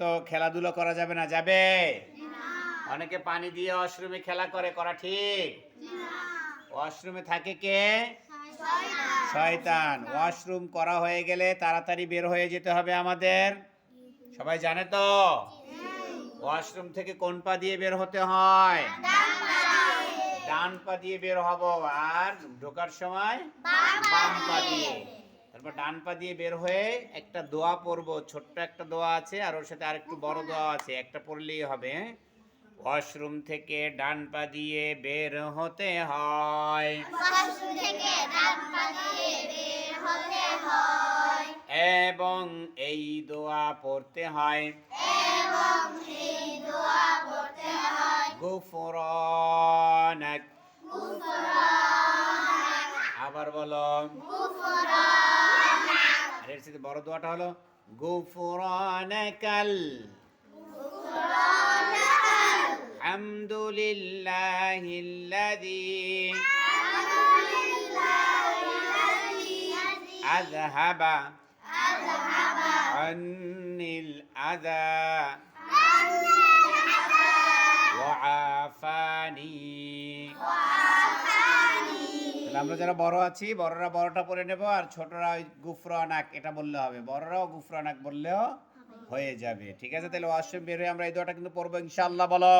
তো খেলাধুলো করা যাবে না, যাবে? অনেকে পানি দিয়ে ওয়াশরুমে খেলা করে, করা ঠিক? ওয়াশরুমে থাকে কে? শয়তান। ওয়াশরুম করা হয়ে গেলে তাড়াতাড়ি বের হয়ে যেতে হবে আমাদের। সবাই জানে তো? ওয়াশরুম থেকে কোন পা দিয়ে বের হতে হয়? ডান পা দিয়ে বের হব। আর ঢোকার সময়? বাম পা দিয়ে। তারপর ডান পা দিয়ে বের হয়ে একটা দোয়া পড়ব ছোট্ট একটা দোয়া আছে আর ওর সাথে আরেকটু বড় দোয়া আছে একটা পড়লেই হবে হ্যাঁ? ওয়াশরুম থেকে ডান পা দিয়ে বের হতে হয়। এবং এই দোয়া পড়তে হয়। গুফরানাক। আবার বলো। এর সাথে বড় দোয়াটা হলো গুফরানাকাল। হামদুলিল্লাহিল্লাযী আযহাবা আযহাবা। আন্নিল আযা। আমরা যারা বড় আছি বড়রা বড়টা পরে নেব আর ছোটরা ওই গুফরা নাক এটা বললে হবে। বড়রাও গুফরানাক বললেও হয়ে যাবে। ঠিক আছে? তাহলে ওয়াশরুম বের হয়ে আমরা এই দোয়াটা কিন্তু পড়ব ইনশাআল্লাহ বলো।